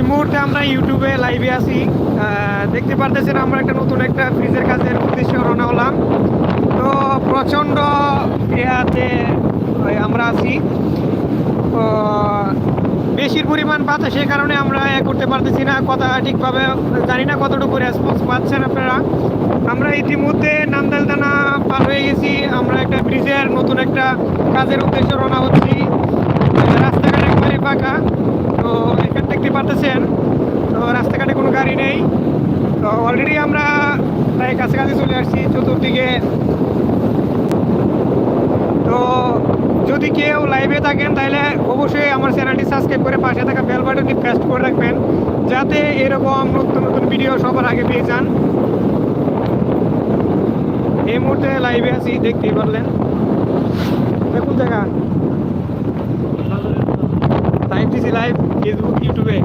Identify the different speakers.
Speaker 1: আমরা ইউটিউবে লাইভে আছি। দেখতে পারতেছেন আমরা একটা নতুন একটা ফ্রিজের কাজের উদ্দেশ্যে রওনা হলাম। তো প্রচণ্ড ইয়াতে আমরা আছি। তো, বেশির পরিমাণ বাতাসের কারণে আমরা এ করতে পারতেছি না। কথা ঠিকভাবে, জানি না কতটুকু রেসপন্স পাচ্ছেন আপনারা। আমরা ইতিমধ্যে নান্দালদানা পার হয়ে গেছি। আমরা একটা ব্রিজের নতুন একটা কাজের উদ্দেশ্যে রওনা হচ্ছি আহ, রাস্তাঘাট একবারে ফাঁকা তো পারতেছেন তো রাস্তাঘাটে কোনো গাড়ি নেই। তো অলরেডি আমরা প্রায় কাছাকাছি চলে আসছি চতুর্দিকে। তো যদি কেউ লাইভে থাকেন, তাহলে অবশ্যই আমার চ্যানেলটি সাবস্ক্রাইব করে পাশে থাকা বেল বাটনটি প্রেস করে রাখবেন, যাতে এরকম নতুন নতুন ভিডিও সবার আগে পেয়ে যান। এই মুহূর্তে লাইভে আছি, দেখতেই পারলেন। দেখুন দেখা লাইভ দিছি লাইভ ফেসবুক ইউটিউবে